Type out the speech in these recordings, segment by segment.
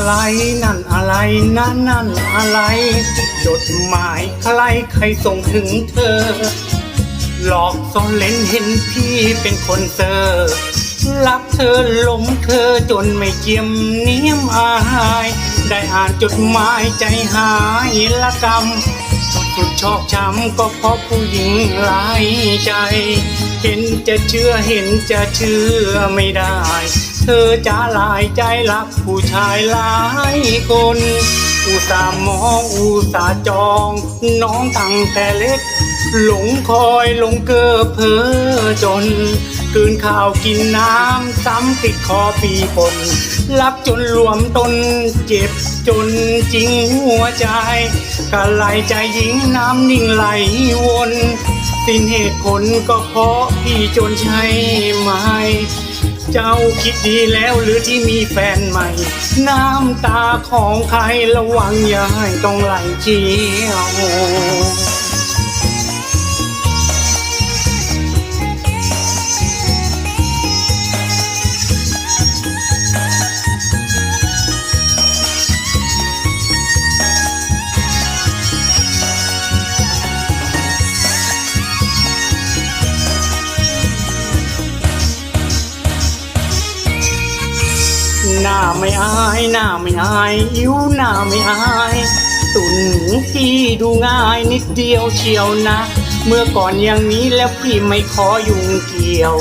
อะไรนั่นอะไรนั่นนั่นอะไรจดหมายใครใครส่งถึงเธอ หลอกซ่อนเล่นเห็นพี่เป็นคนเซอร์รักเธอหลงเธอจนไม่เจียมเนียมอาย ได้อ่านจดหมายใจหายละกรรมสุดชอบช้ำก็เพราะผู้หญิงหลายใจ เห็นจะเชื่อเห็นจะเชื่อไม่ได้ ธอจะหลายใจรักผู้ชายหลายคน อุตส่าห์มองอุตส่าห์จอง น้องตั้งแต่เล็ก หลงคอยหลงเก้อเพอจนกืนข้าวกินน้ำซ้ำติดคอปีปนรักจนรวมตนเจ็บจนจริงหัวใจกะไหลใจหญิงน้ำนิ่งไหลวน สิ้นเหตุผลก็เพราะพี่จนใช่ไหม เจ้าคิดดีแล้วหรือที่มีแฟนใหม่ น้ำตาของใครระวังอย่าให้ต้องไหลเจียวาไม่อายหน้าไม่อายอิ้วหน้าไม่อายตุนพี่ดูง่ายนิดเดียวเชียวนะ เมื่อก่อนอย่างนี้แล้วพี่ไม่ขอยุ่งเกี่ยว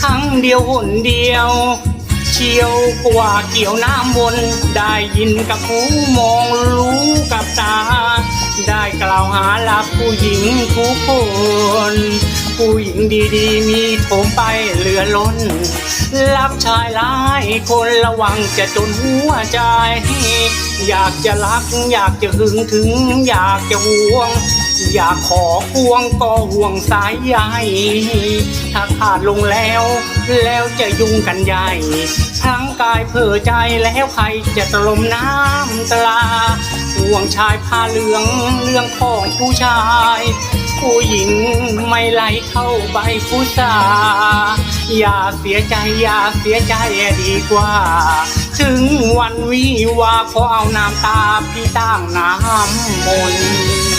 ครั้งเดียวหนเดียว เชียวกว่าเกี่ยวน้ำวนได้ยินกับหูมองรู้กับตา ได้กล่าวหาลับผู้หญิงทุกคน ผู้หญิงดีๆ มีโถมไปเหลือล้น รับชายหลายคนระวังจะจนหัวใจ อยากจะรัก อยากจะหึงถึง อยากจะห่วง อยากขอควงก็ห่วงสายใยถ้าขาดลงแล้ว แล้วจะยุ่งกันใหญ่ทั้งกายเผื่อใจแล้วใครจะตลมน้ำตาห่วงชายผ้าเหลืองเรื่องของผู้ชาย ผู้หญิงไม่ไหลเข้าใบผู้สาอย่าเสียใจอย่าเสียใจดีกว่า ถึงวันวิวาขอเอาน้ำตาพี่ตั้งน้ำมนต์